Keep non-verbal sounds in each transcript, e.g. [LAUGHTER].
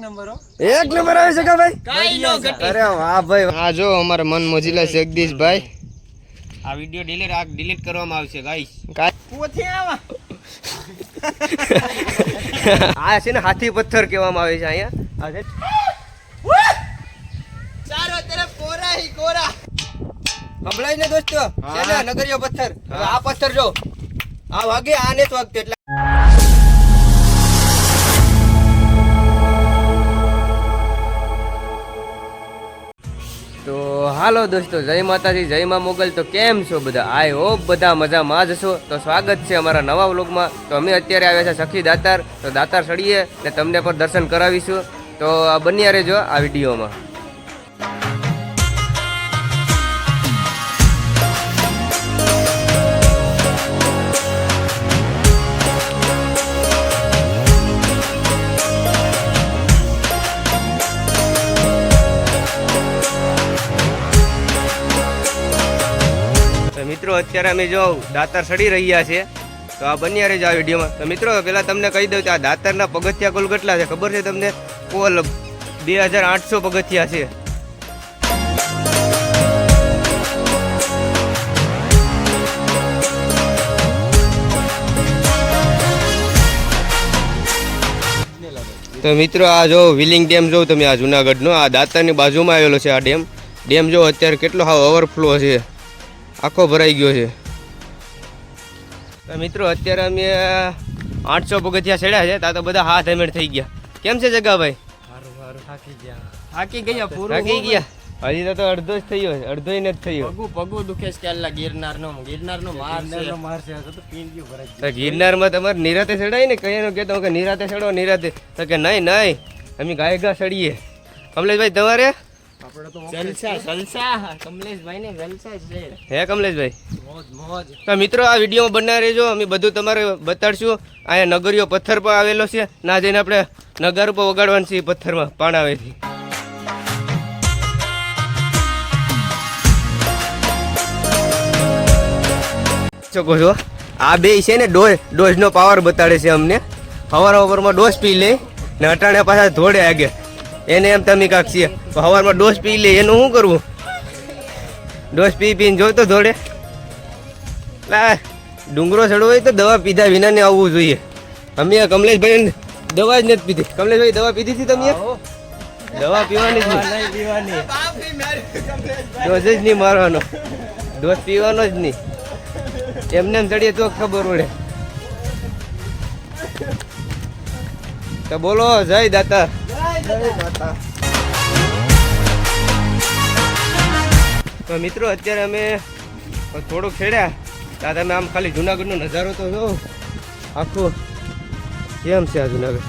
એક નંબર આવે છે ભાઈ? કાઈ નો ઘટે. અરે વાહ ભાઈ આ જો અમારા મન મોજીલા જગદીશભાઈ. આ વિડિયો ડિલીટ આ ડિલીટ કરવામાં આવશે ગાઈસ પોથી આવા. [LAUGHS] આ છે ને હાથી પથ્થર કહેવામાં આવે છે અહીંયા. આ છે ચારો તરફ કોરા હી કોરા. સંભળાય ને દોસ્તો. છે ને નગરિયો પથ્થર. આ પથ્થર જો. આ વાગે આને જ વાગતો એટલે તો હાલો દોસ્તો, જય માતાજી, જય મા મોગલ. તો કેમ છો બધા? આઈ હોપ બધા મજામાં જ છો. તો સ્વાગત છે અમારા નવા વ્લોગમાં. તો અમે અત્યારે આવ્યા છે સખી દાતાર. તો દાતાર સડીએ ને તમને પણ દર્શન કરાવીશું. તો બન્યા રહેજો આ વિડીયોમાં. અત્યારે અમે જો દાતર સડી રહ્યા છે તો આ બન્યા રહેજો આ વિડીયોમાં. તો મિત્રો પહેલાં તમને કહી દઉં કે આ દાતરના પગથિયા કુલ કેટલા છે? ખબર છે તમને? કુલ બે હજાર આઠસો પગથિયા છે. તો મિત્રો, આ જો વિલિંગ ડેમ જો તમે, આ જુનાગઢનો, આ દાતારની બાજુમાં આવેલો છે આ ડેમ. ડેમ જો અત્યારે કેટલો હાવ ઓવરફ્લો છે. આખો ભરાઈ ગયો છે. મિત્રો અત્યારે અમે આઠસો પગથિયા ચડ્યા છે ત્યાં તો બધા હાથ હેમેટ થઈ ગયા. કેમ છે જગાભાઈ હારું હારું થાકી ગયા. થાકી ગયા પૂરું થાકી ગયા. હજી તો તો અડધો જ થયો છે અડધો નથી થયો. પગુ પગુ દુખે છે કેલા ગિરનાર નો ગિરનાર નો માર છે. માર છે તો પીંડિયું ભરાઈ તો ગિરનારમાં તમારે નિરાતે ચડાય ને? કે કહેતો કે નિરાતે ચડો નિરાતે. તો કે નહીં નહીં અમે ગાય ગા ચડીએ. કમલેશભાઈ તમારે? આપણે તો જલસા જલસા. કમલેશભાઈ ને હે કમલેશભાઈ? મોજ મોજ. તો મિત્રો આ વિડીયોમાં બના રહેજો. અમે બધું તમારે બતાડશું. અહીંયા નગરીઓ પથ્થર પર આવેલો છે. ના જઈને આપણે નગર ઉપર વગાડવાનું છે એ પથ્થરમાં પાણાવેથી. શકો છો આ બે છે ને ડોઝ ડોઝનો પાવર બતાડે છે અમને. હવાર સવારમાં ડોઝ પી લે ને અટાણે પાછા ધોડે આગે. એને એમ તમે કાંક છીએ તો સવારમાં ડોઝ પી લે એનું શું કરવું? ડોઝ પી પીને જોતો થોડે લા ડુંગરો ચડવો હોય તો દવા પીધા વિના ને આવવું જોઈએ. અમે કમલેશભાઈ દવા જ નથી પીધી. કમલેશભાઈ દવા પીધી હતી તમે? દવા પીવાની જ પીવાની. ડોઝ જ નહીં મારવાનો. ડોઝ પીવાનો જ નહીં. એમને એમ ચડીએ તો ખબર પડે. તો બોલો જય દાતા. તો મિત્રો અત્યારે અમે થોડુંક ખેડ્યા. ત્યાં તમે આમ ખાલી જુનાગઢનો નજારો તો જો આખો કેમ છે આ જુનાગઢ?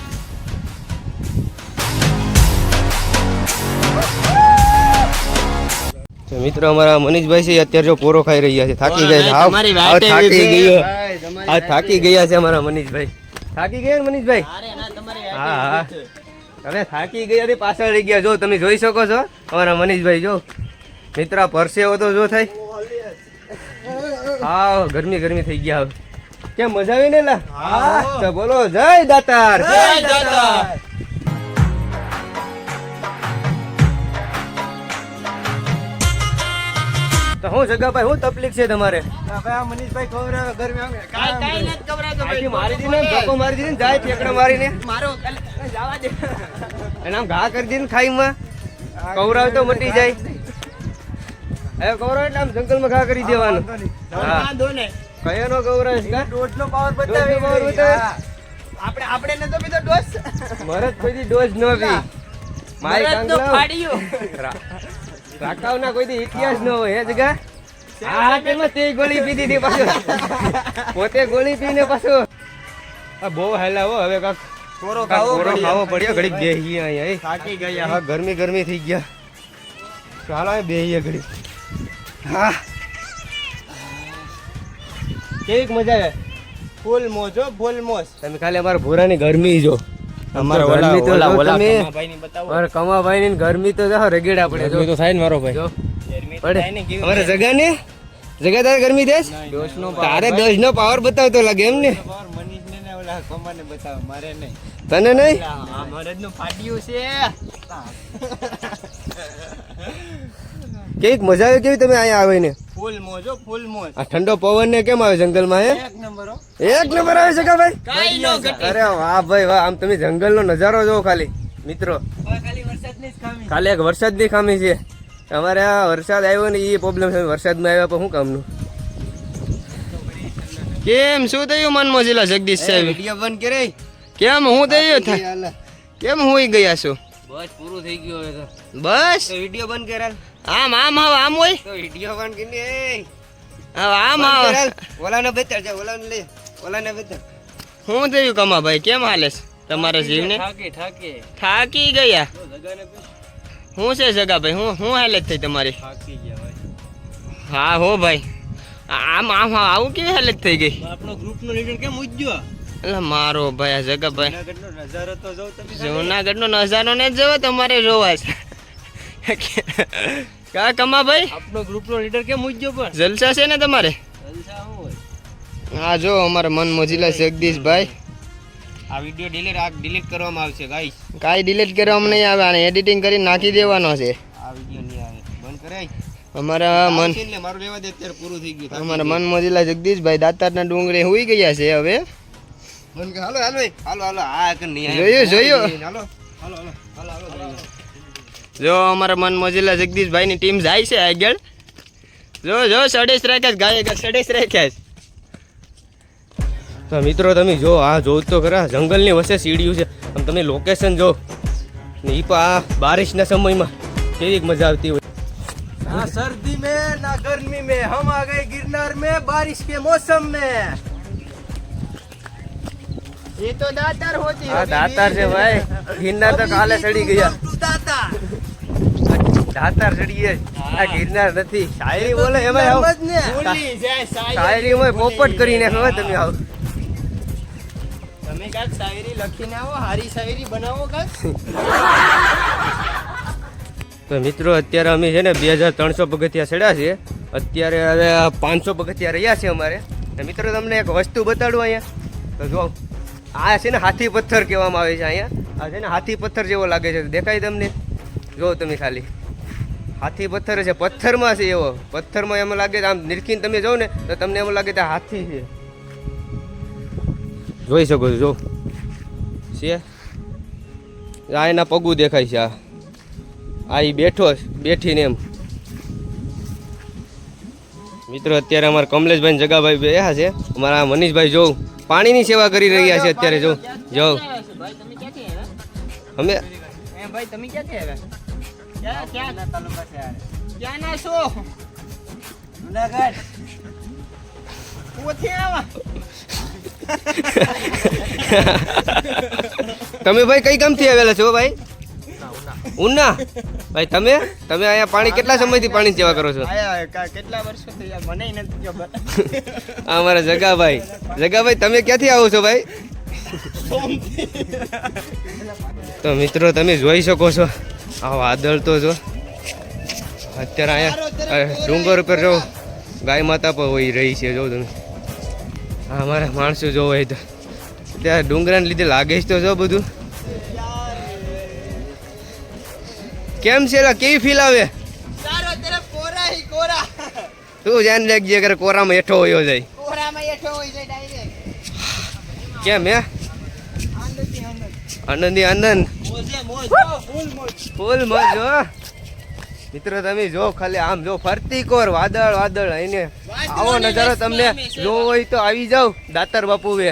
મિત્રો અમારા મનીષભાઈ છે અત્યારે જો પોરો ખાઈ રહ્યા છે. થાકી ગયા છે. થાકી. આ થાકી ગયા છે. અમારા મનીષભાઈ. થાકી ગયા ને મનીષભાઈ? અરે ના તમારી હા હા. હવે થાકી ગયા હતી પાછળ રહી ગયા. જો તમે જોઈ શકો છો. અમારા મનીષભાઈ જો. મિત્ર પરસેવો તો જો થાય હા ગરમી ગરમી થઈ ગયા હવે. કેમ મજા આવી ને લા? બોલો જય દાતાર. જય દાતા હું જગાભાઈ હું તકલીફ છે તમારે? ભાઈ મનીષભાઈ ખવડાવે ગરમી કાઈ કાઈ નથી કવરાતો આથી મારી દીને ધક્કો મારી દીને જાય ઠેકડા મારીને. મારો જવા દે. એને આમ ઘા કરી દીને ખાઈમાં. કવરાવ તો મટી જાય. હવે કવરાવ એટલે આમ જંગલમાં ઘા કરી દેવાનો. વાંધો ને કયાનો કવરાવ દોઢનો પાવર દોઢનો power બતાવે? આપણે આપણે નતો પીધો ડોસ મરદ કોઈ ડોઝ ન પી. મારી રાકાવના કોઈ ઇતિહાસ ન હોય હે જગા? હા તેમાં તે ગોળી પીધી હતી પાછો. પોતે ગોળી પીને પાછો. બહુ હેલા હવે કાક કોરો ખાવો ખાવો પડ્યો ઘડીક બેહીએ અહીંયા એ. થાકી ગયા. હા ગરમી ગરમી થઈ ગયા. ચાલો અહીં બેહીએ ઘડી હા. કેવીક મજા આવે? ફૂલ મોજ ફૂલ મોજ. તમે ખાલી અમારા ભોરાની ગરમી જો. ગરમી તો તમે કમાભાઈ ની ગરમી તો જો પડે જો તો થાય ને મારો ભાઈ. ગરમી તો પડે. થાય અમારે જગા ને જગા તારે ગરમી દેશ તારે દસ નો પાવર બતાવતો લાગે એમ ને? મનીષને ને ઓલા કમાને બતાવો મારે નહીં. તને નહીં? કેવીક મજા આવે કેવી તમે અહીંયા આવીને? ફૂલ મોજ હો, ફૂલ મોજ. આ ઠંડો પવન ને કેમ આવે જંગલમાં હે? એક નંબર હો. એક નંબર આવે છે કા ભાઈ? કાઈ નો ઘટે. અરે વાહ ભાઈ વાહ આમ તમે જંગલનો નજારો જોવો ખાલી મિત્રો. ખાલી વરસાદની જ ખામી. ખાલી એક વરસાદની ખામી છે. અમારે આ વરસાદ આવ્યો ને એ પ્રોબ્લેમ છે. વરસાદમાં આવ્યા પણ શું કામનું? કેમ? શું થયું મન મોજીલા જગદીશ સાહેબ? વિડિયો બંધ કરે કેમ? હું થયું થા- કેમ હોઈ ગયા છો? બસ પૂરું થઈ ગયું હવે તો. બસ? વીડિયો વિડિયો બંધ કરાલ આમ આમ આવ આમ હોય. તો વિડિયો પણ કે ને આવ આમ આવ. ઓલાને બેતર જા ઓલાને લે. ઓલાને બેતર. શું થયું કમાભાઈ કેમ હાલે છે તમારા જીવને? થાકે થાકી. થાકી ગયા? હું છે જગા ભાઈ? હું શું હાલત થઈ તમારી? થાકી ગયા ભાઈ હા હો ભાઈ. આમ આમ આવું કેવી હાલત થઈ ગઈ? આપણો ગ્રુપનો લીડર કેમ ઉજ્યો એટલે મારો ભાઈ આ જગાભાઈ જુનાગઢનો નજારો તો જોઉં તમે જૂનાગઢનો નજારો ને જોવો તમારે જોવા છે કા ભાઈ? આપણો ગ્રુપનો લીડર કેમ ઉજ્યો પણ? જલસા છે ને તમારે? જલસા હોય? હા જો અમારા મન મોજીલા જગદીશભાઈ. આ વિડિયો ડિલીટ આ ડિલીટ કરવામાં આવશે ગાઈસ કાંઈ ડિલીટ કરવામાં નહીં આવે આને એડિટિંગ કરીને નાખી દેવાનો છે. આ વિડિયો નહીં આવે. બંધ કરાય? અમારા મન આવશે મારું લેવા દે અત્યારે પૂરું થઈ ગયું. અમારા મન મોજીલા જગદીશભાઈ દાતારના ડુંગરે હુઈ ગયા છે હવે. બંધ કર હાલો હાલો હાલો હાલો આ કર નહીં જોયું, જોયું. હાલો હાલો હાલો હાલો હાલો હાલો. જો અમારા મન મોજીલા જગદીશભાઈની ટીમ જાય છે આગળ જો જો સડેશ રાખ્યા છે ગાય સડેશ રાખ્યા છે તો મિત્રો તમે જો આ જોવ તો ખરા જંગલની વચ્ચે સીડીયું છે આમ તમે લોકેશન જો ને ઈ પણ આ બારિશના સમયમાં કેવી મજા આવતી હોય ना सर्दी में ना गर्मी में हम आ गए गिरनार में बारिश के मौसम में એ તો દાતાર હોતી આ દાતાર છે ભાઈ ગિરનાર તો કાલે ચડી ગયા દાતાર ચડીએ. આ ગિરનાર નથી. શાયરી બોલે એમાં આવો. શાયરી માં પોપટ કરીને હવે તમે આવો. તમે કાક શાયરી લખીને આવો હારી શાયરી બનાવો કાક. તો મિત્રો અત્યારે અમે છે ને બે હજાર ત્રણસો પગથિયા ચડ્યા છે અત્યારે હવે પાંચસો પગથિયા રહ્યા છે અમારે. મિત્રો તમને એક વસ્તુ બતાડું અહીંયા. તો જો આ છે ને હાથી પથ્થર કહેવામાં આવે છે અહીંયા. આ છે ને હાથી પથ્થર જેવો લાગે છે. દેખાય તમને? જો તમે ખાલી. હાથી પથ્થર છે પથ્થરમાં છે એવો. પથ્થરમાં એમ લાગે આમ નિરખીને તમે જાઓ ને તો તમને એમ લાગે કે હાથી છે. જોઈ શકો છો જો. છે. આ એના પગું દેખાય છે આ. આ બેઠો બેઠીને એમ. મિત્રો અત્યારે અમારે કમલેશભાઈ જગાભાઈ બેહા છે. અમારા મનીષભાઈ જોઉં પાણીની સેવા કરી રહ્યા છે અત્યારે જો. જો. ભાઈ તમે ક્યાંથી આવ્યા? અમે ભાઈ તમે ક્યાંથી આવ્યા? ક્યાં ક્યાં? તાલુકા છે ક્યાં ના છો? જુનાગઢ. કોથી આવા. તમે ભાઈ કઈ ગામથી આવેલા છો ભાઈ? ઉના. ભાઈ તમે? તમે અહીંયા પાણી કેટલા સમયથી પાણી સેવા કરો છો? કેટલા વર્ષો મને નથી ખબર. અમારા જગાભાઈ. જગાભાઈ તમે ક્યાંથી આવો છો ભાઈ? તો મિત્રો તમે જોઈ શકો છો. આ વાદળ તો જો. અત્યારે અહીંયા ડુંગર ઉપર જો ગાય માતા પર હોય રહી છે જો તમે. હા અમારા માણસો જો હોય તો. ત્યાં ડુંગરાને લીધે લાગે છે તો જો બધું. કેમ છે? કેવી ફીલ આવે? તું જાણ રાખજે અગર કોરામાં હોયો જાય. કોરામાં એઠો હોય જાય ડાયરેક્ટ કેમ હે? આનંદી. આનંદ. ફૂલ મોજ જો મિત્રો તમે જો ખાલી આમ જો ફરતી કોર વાદળ વાદળ એને આવો નજારો તમને જોવો હોય તો આવી જાવ દાતર બાપુ એ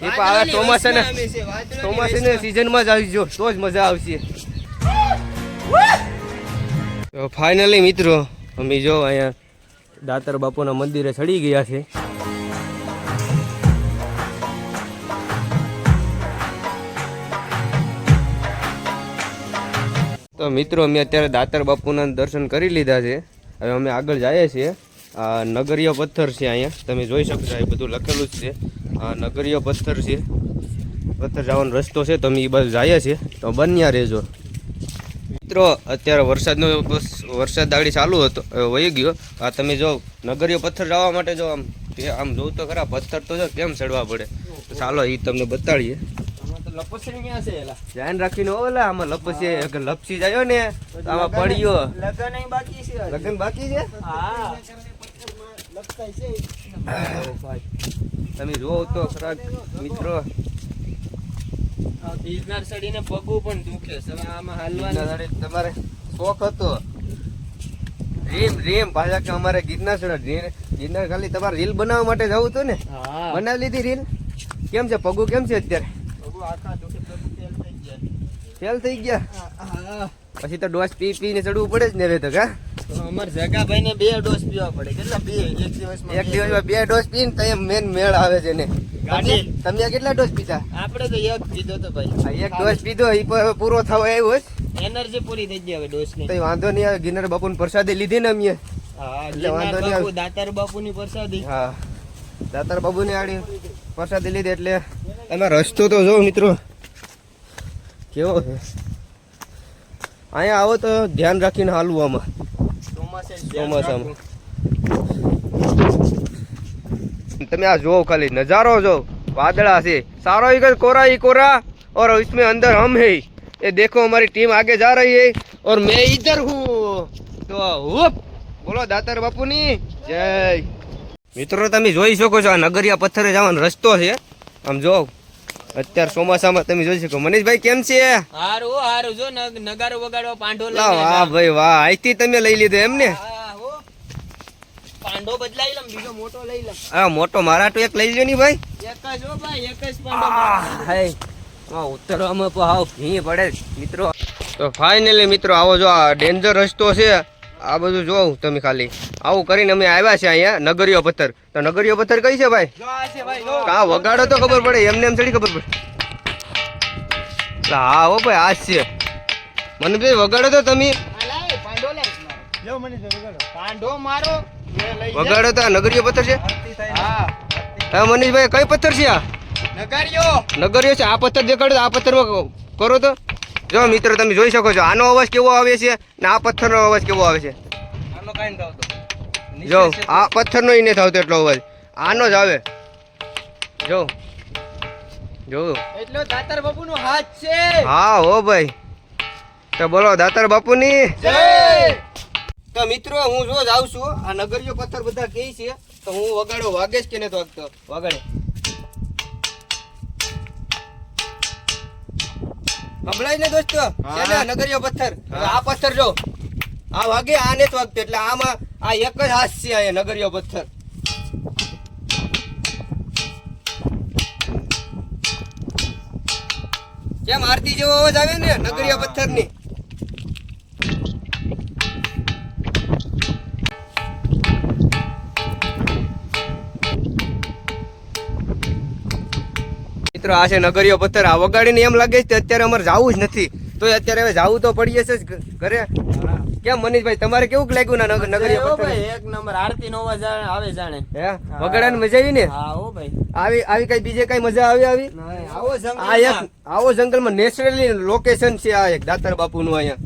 પણ આવા ચોમાસાના ચોમાસાની સિઝનમાં જ આવી જો તો જ મજા આવશે. તો ફાઇનલી મિત્રો અમે જો અહીંયા દાતર બાપુના મંદિરે ચડી ગયા છે. તો મિત્રો, અમે અત્યારે દાતર બાપુના દર્શન કરી લીધા છે. હવે અમે આગળ જઈએ છીએ. આ નગરીય પથ્થર છે અહીંયા. તમે જોઈ શકો છો એ બધું લખેલું જ છે. આ નગરીય પથ્થર છે. પથ્થર જવાનો રસ્તો છે તમે એ બાજુ જઈએ છીએ. તો બન્યા રહેજો. મિત્રો, અત્યારે વરસાદનો વરસાદ દાડી ચાલુ હતો વહી ગયો. આ તમે જો, નગરીય પથ્થર જવા માટે જો આમ તે આમ જોવું તો ખરા, પથ્થર તો જો કેમ ચડવા પડે? ચાલો એ તમને બતાડીએ. ધ્યાન રાખીને ઓલા આમાં લપસી લપસી જાય ને આમાં પડ્યો. લગન બાકી છે લગન બાકી છે? તમે જોવો તો ખરા મિત્રો. આ ગિરનાર ચડીને પગું પણ દુખે હવે આમાં હાલવાનું તમારે શોખ હતો. રીમ રીમ પાછા કે અમારે ગિરનાર ચડે ગિરનાર ખાલી તમારે રીલ બનાવવા માટે જવું હતું ને? હા. બનાવી લીધી રીલ? કેમ છે? પગું કેમ છે અત્યારે? ફેલ થઈ ગયા. પછી તો ડોસ પી પીને ચડવું પડે જ ને હવે તો કા અમાર જગાભાઈ ને બે ડોસ પીવા પડે. કેટલા? બે એક દિવસમાં એક દિવસમાં બે ડોસ પીને તો એમ મેન મેળ આવે છે ને. તમે- કેટલા ડોસ પીધા? આપણે તો એક પીધો તો ભાઈ. એક ડોસ પીધો એ પૂરો થવો આવ્યો હોય એનર્જી પૂરી થઈ ગઈ હવે ડોઝની તો વાંધો નહીં આવે ગિરનાર બાપુ પ્રસાદી લીધી ને અમે. હા એટલે વાંધો નહીં બાપુ આવે. દાતાર બાપુ ની પ્રસાદી. હા. દાતાર બાબુ ને આડી પ્રસાદી લીધી એટલે એમાં રસ્તો તો જો મિત્રો કેવો છે અહીંયા આવો તો ધ્યાન રાખીને હાલવું આમાં ચોમાસે ચોમાસામાં. તમે આ જોવો ખાલી નજારો જો વાદળા છે सारो ही कोरा ही कोरा और इसमें अंदर हम है ये देखो हमारी टीम आगे जा रही है और मैं इधर हूँ તો હુપ બોલો દાતાર બાપુની જય મિત્રો તમે જોઈ શકો છો આ નગરિયા પથ્થરે જવાનો રસ્તો છે. આમ જો અત્યારે ચોમાસામાં તમે જોઈ શકો. મનીષભાઈ કેમ છે? હારું હારું. જો નગારો વગાડવા પાંડો લઈને લા વાહ ભાઈ વાહ. અહીંથી તમે લઈ લીધો એમ ને? હો. પાંડો બદલાઈ લમ બીજો મોટો લઈ લમ. હા મોટો મારા તો એક લઈ લ્યો ની ભાઈ. એક જ હો ભાઈ એક જ પાંડો હાય. આ ઉતરવામાં પણ હાવ ભી પડે મિત્રો. તો ફાઇનલી મિત્રો આવો જો આ ડેન્જર રસ્તો છે. આ બધું જોવું તમે ખાલી. આવું કરીને અમે આવ્યા છે અહીંયા નગરીયો પથ્થર. તો નગરીયો પથ્થર કઈ છે ભાઈ? જો આ છે ભાઈ જો. કા વગાડો તો ખબર પડે એમને એમ થોડી ખબર પડે. હા હો ભાઈ આ છે. મને ભાઈ વગાડો તો તમે. વગાડો. તો આ નગરીયો પથ્થર છે? હા. મનીષભાઈ કઈ પથ્થર છે આ? નગરીયો નગરીયો છે આ પથ્થર દેખાડો તો આ પથ્થરમાં કરો તો. જો મિત્રો તમે જોઈ શકો છો આનો અવાજ કેવો આવે છે ને આ પથ્થરનો અવાજ કેવો આવે છે? જો આ પથ્થરનો ય નથી આવતો એટલો અવાજ. આનો જ આવે. જો. જો. એટલો દાતાર બાપુ હાથ છે. હા હો ભાઈ. તો બોલો દાતાર બાપુની? જય! તો મિત્રો હું જો જાઉં છું. આ નગરીયો પથ્થર બધા કહે છે. તો હું વગાડો વાગે જ કે નથી વાગતો? વગાડે. સંભળાય ને દોસ્તો? નગરીયો પથ્થર. આ પથ્થર જો. આ વાગે આ જ વાગતો એટલે આમાં આ એક જ હાથ છે આ નગરીયો પથ્થર. કેમ આરતી જેવો અવાજ આવે ને નગરીયા પથ્થર મિત્રો આ છે નગરીયો પથ્થર. આ વગાડીને એમ લાગે છે કે અત્યારે અમારે જવું જ નથી. તો અત્યારે હવે જવું તો પડીએ છે ઘરે. કેમ મનીષભાઈ તમારે કેવું લાગ્યું ના નગ- નગરીયો પથ્થર? એક નંબર. આરતી નો અવાજ આવે જાણે. હે? વગાડવાની મજા આવી ને? હા ઓ ભાઈ. આવી આવી કઈ બીજે કઈ મજા આવી આવી? આવો આ એક આવો જંગલમાં નેચરલી લોકેશન છે આ એક દાતાર બાપુનું અહીંયા.